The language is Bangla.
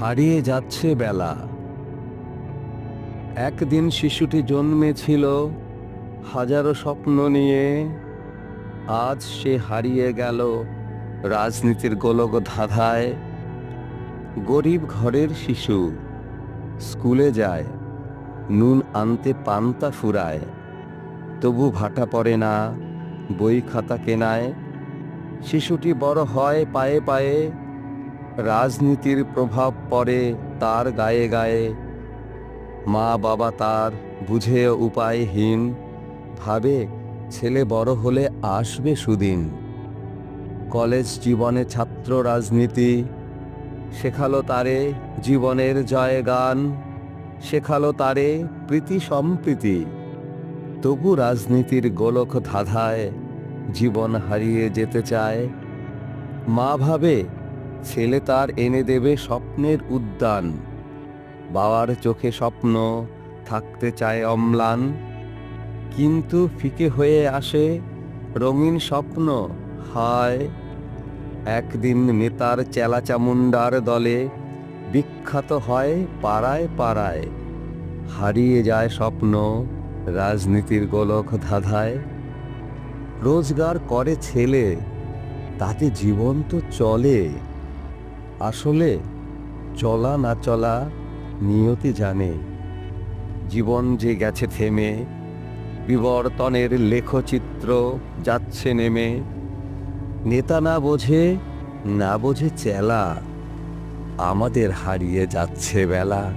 হারিয়ে যাচ্ছে বেলা। একদিন শিশুটি জন্মেছিল হাজারো স্বপ্ন নিয়ে। আজ সে হারিয়ে গেল রাজনীতির গোলক ধাঁধায়। গরিব ঘরের শিশু স্কুলে যায়, নুন আনতে পান্তা ফুরায়। তবু ভাটা পড়ে না, বই খাতা কেনায়। শিশুটি বড় হয় পায়ে পায়ে। রাজনীতির প্রভাব পড়ে তার গায়ে গায়ে। মা বাবা তার বুঝে উপায়হীন। ভাবে ছেলে বড় হলে আসবে সুদিন। কলেজ জীবনে ছাত্র রাজনীতি। শেখালো তারে জীবনের জয় গান শেখালো তারে প্রীতি সম্প্রীতি। তবু রাজনীতির গোলক ধাঁধায় জীবন হারিয়ে যেতে চায়। মা ভাবে ছেলে তার এনে দেবে স্বপ্নের উদ্যান। বাবার চোখে স্বপ্ন, থাকতে চায় অম্লান। কিন্তু ফিকে হয়ে আসে রঙিন স্বপ্ন, হায়। একদিন নেতার চেলাচামুন্ডার দলে বিখ্যাত হয় পাড়ায় পাড়ায়। হারিয়ে যায় স্বপ্ন, রাজনীতির গোলক ধাঁধায়। রোজগার করে ছেলে, তাতে জীবন তো চলে। আসলে চলা না চলা নিয়তি জানে। জীবন যে গেছে থেমে, বিবর্তনের লেখচিত্র যাচ্ছে নেমে। নেতা না বোঝে না বোঝে চেলা, আমাদের হারিয়ে যাচ্ছে বেলা।